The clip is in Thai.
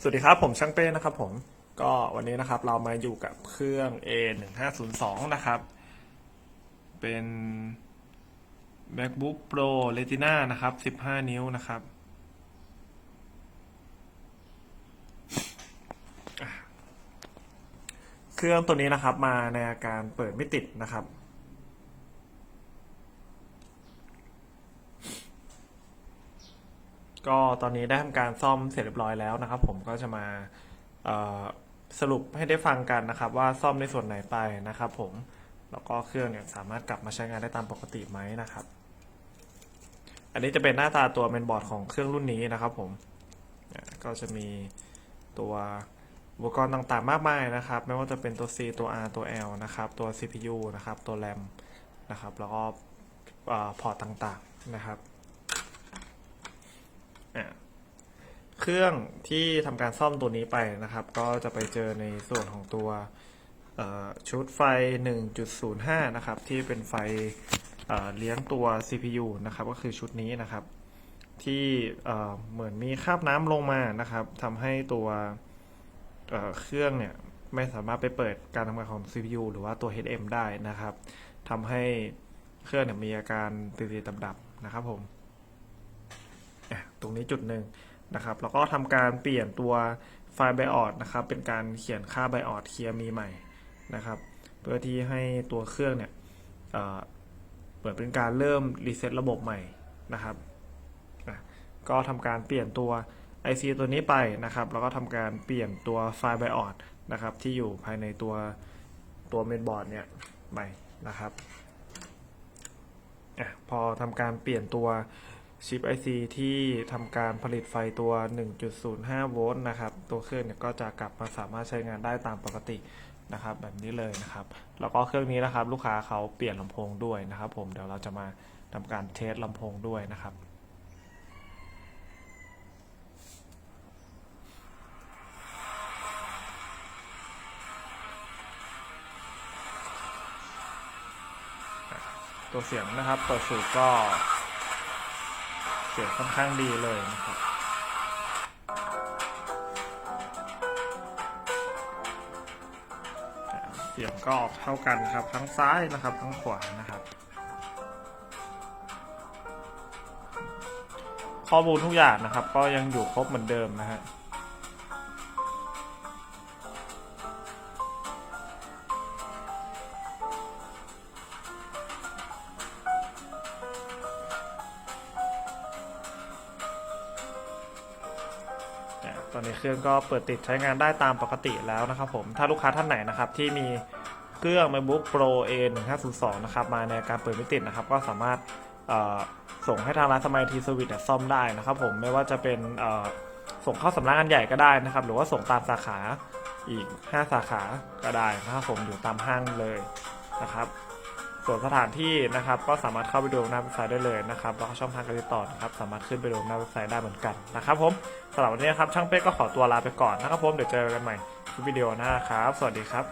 สวัสดีครับ ผมช่างเป้นะครับผมก็วันนี้นะครับเรามาอยู่กับเครื่อง A 1 5 0 2นะครับ เป็น MacBook Pro Retina นะครับ 15 นิ้วนะครับ เครื่องตัวนี้นะครับมาในอาการเปิดไม่ติดนะครับ ก็ตอนนี้ได้ทำการซ่อมเสร็จเรียบร้อยแล้วนะครับ ผมก็จะมาสรุปให้ได้ฟังกันนะครับ ว่าซ่อมในส่วนไหนไปนะครับ ผมแล้วก็เครื่องเนี่ยสามารถกลับมาใช้งานได้ตามปกติไหมนะครับ อันนี้จะเป็นหน้าตาตัวเมนบอร์ดของเครื่องรุ่นนี้นะครับ ผมก็จะมีตัวอุปกรณ์ต่างๆ มากมายนะครับ ไม่ว่าจะเป็นตัว C ตัว R ตัว L นะครับ ตัว CPU นะครับ ตัว RAM นะครับ แล้วก็พอร์ตต่างๆนะครับ เครื่องที่ทำการซ่อมตัวนี้ไปนะครับ ก็จะไปเจอในส่วนของตัวชุดไฟ 1.05 นะครับ ที่เป็นไฟเเลี้ยงตัว CPU นะครับ ก็คือชุดนี้นะครับ ที่เเหมือนมีคราบน้ำลงมานะครับทำให้ตัวเเครื่องเนี่ยไม่สามารถไปเปิดการทำงานของ CPU หรือว่าตัว HM ได้นะครับทำให้เครื่องเนี่ยมีอาการตีๆดับๆนะครับผม นี้จุดหนึ่งนะครับแล้วก็ทำการเปลี่ยนตัวไฟล์ไบออดนะครับเป็นการเขียนค่าไบออดเคลียร์มีใหม่นะครับเพื่อที่ให้ตัวเครื่องเนี่ยเอ่อเหมือนเป็นการเริ่มรีเซ็ตระบบใหม่นะครับอะก็ทำการเปลี่ยนตัว IC ตัวนี้ไปนะครับแล้วก็ทำการเปลี่ยนตัวไฟล์ไบออดนะครับที่อยู่ภายในตัวตัวเมนบอร์ดเนี่ยใหม่นะครับอพอทำการเปลี่ยนตัว ชิป IC ที่ทำการผลิตไฟตัว 1.05 โวลต์นะครับ ตัวเครื่องเนี่ยก็จะกลับมาสามารถใช้งานได้ตามปกตินะครับ แบบนี้เลยนะครับ แล้วก็เครื่องนี้นะครับ ลูกค้าเขาเปลี่ยนลำโพงด้วยนะครับ ผมเดี๋ยวเราจะมาทำการเทสลำโพงด้วยนะครับตัวเสียงนะครับเปิดสูตรก็ สียงค่อนข้างดีเลยนะครับเสียงก็ออกเท่ากันครับ ทั้งซ้ายนะครับ ทั้งขวานะครับ ข้อมูลทุกอย่างนะครับ ก็ยังอยู่ครบเหมือนเดิมนะฮะ ตอนนี้เครื่องก็เปิดติดใช้งานได้ตามปกติแล้วนะครับผมถ้าลูกค้าท่านไหนนะครับที่มีเครื่อง MacBook Pro A 1 5 0 2นะครับมาในการเปิดไม่ติดนะครับก็สามารถส่งให้ทางร้านสมัยทีสวิตซ่อมได้นะครับผมไม่ว่าจะเป็นส่งเข้าสำนักงานใหญ่ก็ได้นะครับ หรือว่าส่งตามสาขาอีก 5 สาขาก็ได้นะครับผมอยู่ตามห้างเลยนะครับ ส่วนสถานที่นะครับก็สามารถเข้าไปดูหน้าเว็บไซต์ได้เลยนะครับแล้วก็ช่องทางการติดต่อนะครับสามารถขึ้นไปดูหน้าเว็บไซต์ได้เหมือนกันนะครับผมสำหรับวันนี้นะครับช่างเป้ก็ขอตัวลาไปก่อนนะครับผมเดี๋ยวเจอกันใหม่คลิปวิดีโอหน้าครับ สวัสดีครับ